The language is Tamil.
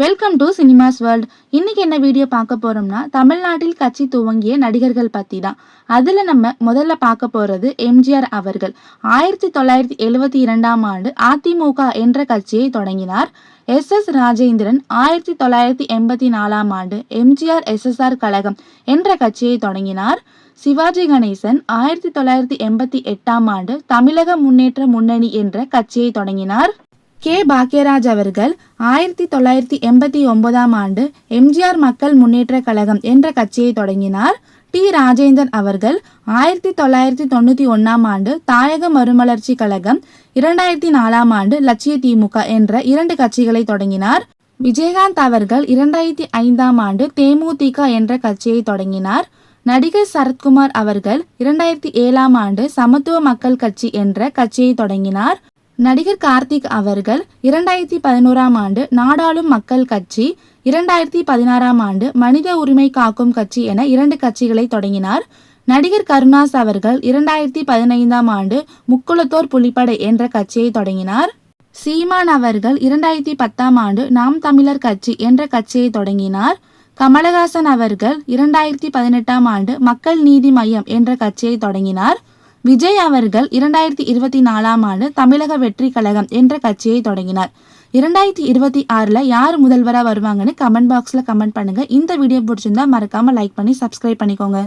வெல்கம் டு சினிமாஸ் வேர்ல்ட் இன்னைக்கு என்ன வீடியோ பார்க்க போறோம்னா தமிழ்நாட்டில் கட்சி துவங்கிய நடிகர்கள் பத்தி தான் அதுல நம்ம முதல்ல பார்க்க போறது எம்ஜிஆர் அவர்கள். ஆயிரத்தி தொள்ளாயிரத்தி எழுவத்தி இரண்டாம் ஆண்டு அதிமுக என்ற கட்சியை தொடங்கினார். எஸ் எஸ் ராஜேந்திரன் ஆயிரத்தி தொள்ளாயிரத்தி எண்பத்தி நாலாம் ஆண்டு எம்ஜிஆர் எஸ்எஸ்ஆர் கழகம் என்ற கட்சியை தொடங்கினார். சிவாஜி கணேசன் ஆயிரத்தி தொள்ளாயிரத்தி எண்பத்தி எட்டாம் ஆண்டு தமிழக முன்னேற்ற முன்னணி என்ற கட்சியை தொடங்கினார். கே. பாக்கியராஜ் அவர்கள் ஆயிரத்தி தொள்ளாயிரத்தி எண்பத்தி ஒன்பதாம் ஆண்டு எம்ஜிஆர் மக்கள் முன்னேற்ற கழகம் என்ற கட்சியை தொடங்கினார். டி. ராஜேந்தர் அவர்கள் ஆயிரத்தி தொள்ளாயிரத்தி தொண்ணூற்றி ஒன்றாம் ஆண்டு தாயக மறுமலர்ச்சி கழகம் இரண்டாயிரத்தி நாலாம் ஆண்டு லட்சிய திமுக என்ற இரண்டு கட்சிகளை தொடங்கினார். விஜயகாந்த் அவர்கள் இரண்டாயிரத்தி ஐந்தாம் ஆண்டு தேமுதிக என்ற கட்சியை தொடங்கினார். நடிகர் சரத்குமார் அவர்கள் இரண்டாயிரத்தி ஏழாம் ஆண்டு சமத்துவ மக்கள் கட்சி என்ற கட்சியை தொடங்கினார். நடிகர் கார்த்திக் அவர்கள் இரண்டாயிரத்தி பதினோராம் ஆண்டு நாடாளும் மக்கள் கட்சி இரண்டாயிரத்தி பதினாறாம் ஆண்டு மனித உரிமை காக்கும் கட்சி என இரண்டு கட்சிகளை தொடங்கினார். நடிகர் கருணாஸ் அவர்கள் இரண்டாயிரத்தி பதினைந்தாம் ஆண்டு முக்குளத்தோர் புலிப்படை என்ற கட்சியை தொடங்கினார். சீமான் அவர்கள் இரண்டாயிரத்தி பத்தாம் ஆண்டு நாம் தமிழர் கட்சி என்ற கட்சியை தொடங்கினார். கமலஹாசன் அவர்கள் இரண்டாயிரத்தி பதினெட்டாம் ஆண்டு மக்கள் நீதி மையம் என்ற கட்சியை தொடங்கினார். விஜய் அவர்கள் இரண்டாயிரத்தி இருபத்தி நாலாம் ஆண்டு தமிழக வெற்றி கழகம் என்ற கட்சியை தொடங்கினார். இரண்டாயிரத்தி இருபத்தி ஆறுல யார் முதல்வராக வருவாங்கன்னு கமெண்ட் பாக்ஸ்ல கமெண்ட் பண்ணுங்க. இந்த வீடியோ பிடிச்சிருந்தா மறக்காம லைக் பண்ணி சப்ஸ்கிரைப் பண்ணிக்கோங்க.